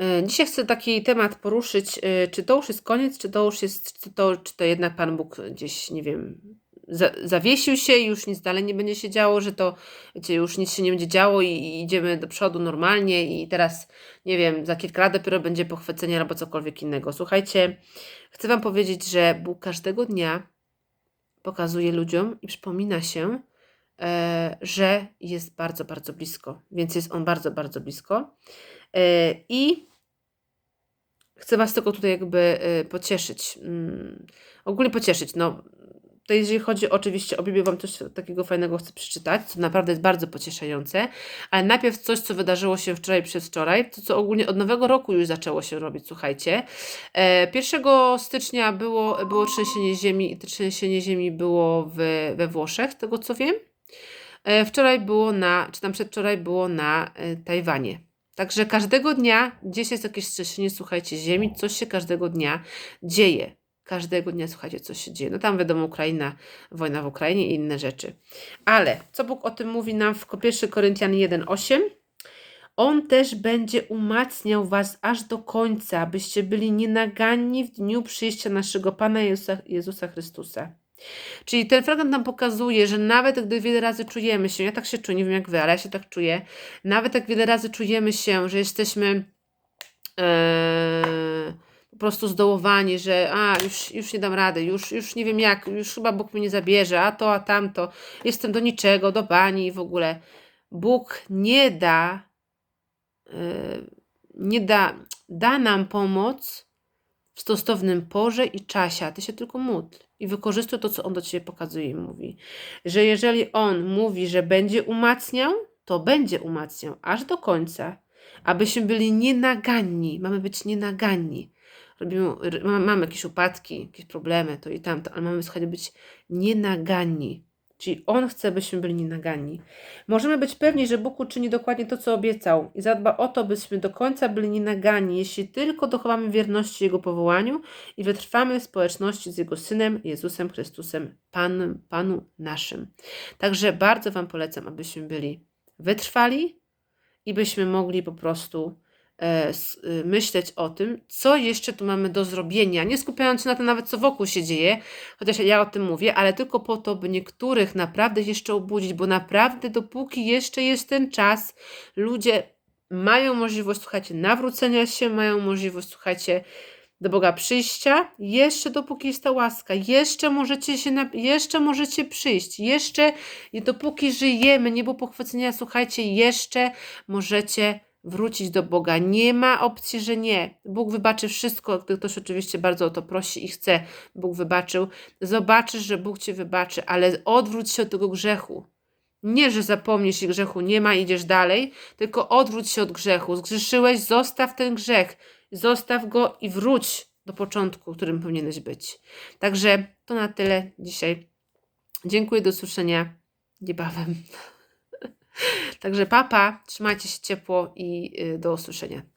E, Dzisiaj chcę taki temat poruszyć, e, czy to już jest koniec, czy to już jest, czy to, czy to jednak Pan Bóg gdzieś, nie wiem, za, zawiesił się i już nic dalej nie będzie się działo, że to, wiecie, już nic się nie będzie działo i, i idziemy do przodu normalnie i teraz, nie wiem, za kilka lat dopiero będzie pochwycenie albo cokolwiek innego. Słuchajcie, chcę Wam powiedzieć, że Bóg każdego dnia pokazuje ludziom i przypomina się, że jest bardzo, bardzo blisko, więc jest On bardzo, bardzo blisko. E, I chcę Was tylko tutaj jakby e, pocieszyć. Mm, ogólnie pocieszyć. No, to jeżeli chodzi oczywiście o Biblię, Wam coś takiego fajnego chcę przeczytać, co naprawdę jest bardzo pocieszające, ale najpierw coś, co wydarzyło się wczoraj przez wczoraj, to co ogólnie od nowego roku już zaczęło się robić, słuchajcie. E, 1 stycznia było, było trzęsienie ziemi i to trzęsienie ziemi było w, we Włoszech, z tego co wiem. E, wczoraj było na, czy tam przedwczoraj było na e, Tajwanie. Także każdego dnia gdzieś jest jakieś trzęsienie, słuchajcie, ziemi, coś się każdego dnia dzieje. Każdego dnia, słuchajcie, coś się dzieje. No tam wiadomo, Ukraina, wojna w Ukrainie i inne rzeczy. Ale co Bóg o tym mówi nam w 1 Koryntian 1,8? On też będzie umacniał was aż do końca, abyście byli nienaganni w dniu przyjścia naszego Pana Jezusa, Jezusa Chrystusa. Czyli ten fragment nam pokazuje, że nawet gdy wiele razy czujemy się, ja tak się czuję, nie wiem jak wy, ale ja się tak czuję, nawet jak wiele razy czujemy się, że jesteśmy e, po prostu zdołowani, że a, już, już nie dam rady, już, już nie wiem jak, już chyba Bóg mnie nie zabierze, a to, a tamto, jestem do niczego, do bani w ogóle. Bóg nie da, e, nie da, da nam pomoc w stosownym porze i czasie, a ty się tylko módl i wykorzystuj to, co on do ciebie pokazuje i mówi. Że jeżeli on mówi, że będzie umacniał, to będzie umacniał aż do końca, abyśmy byli nienaganni. Mamy być nienaganni. Robimy, mamy jakieś upadki, jakieś problemy, to i tamto, ale mamy słuchajcie, być nienaganni. Czyli On chce, byśmy byli nienaganni. Możemy być pewni, że Bóg uczyni dokładnie to, co obiecał i zadba o to, byśmy do końca byli nienaganni, jeśli tylko dochowamy wierności Jego powołaniu i wytrwamy w społeczności z Jego Synem, Jezusem Chrystusem, Panem, Panu naszym. Także bardzo Wam polecam, abyśmy byli wytrwali i byśmy mogli po prostu myśleć o tym, co jeszcze tu mamy do zrobienia, nie skupiając się na tym nawet, co wokół się dzieje, chociaż ja o tym mówię, ale tylko po to, by niektórych naprawdę jeszcze obudzić, bo naprawdę dopóki jeszcze jest ten czas, ludzie mają możliwość, słuchajcie, nawrócenia się, mają możliwość, słuchajcie, do Boga przyjścia, jeszcze dopóki jest ta łaska, jeszcze możecie się, na, jeszcze możecie przyjść, jeszcze dopóki żyjemy, nie było pochwycenia, słuchajcie, jeszcze możecie wrócić do Boga. Nie ma opcji, że nie. Bóg wybaczy wszystko, gdy ktoś oczywiście bardzo o to prosi i chce, Bóg wybaczył. Zobaczysz, że Bóg ci wybaczy, ale odwróć się od tego grzechu. Nie, że zapomnisz i grzechu nie ma, idziesz dalej, tylko odwróć się od grzechu. Zgrzeszyłeś, zostaw ten grzech. Zostaw go i wróć do początku, którym powinieneś być. Także to na tyle dzisiaj. Dziękuję, do usłyszenia niebawem. Także papa, trzymajcie się ciepło i y, do usłyszenia.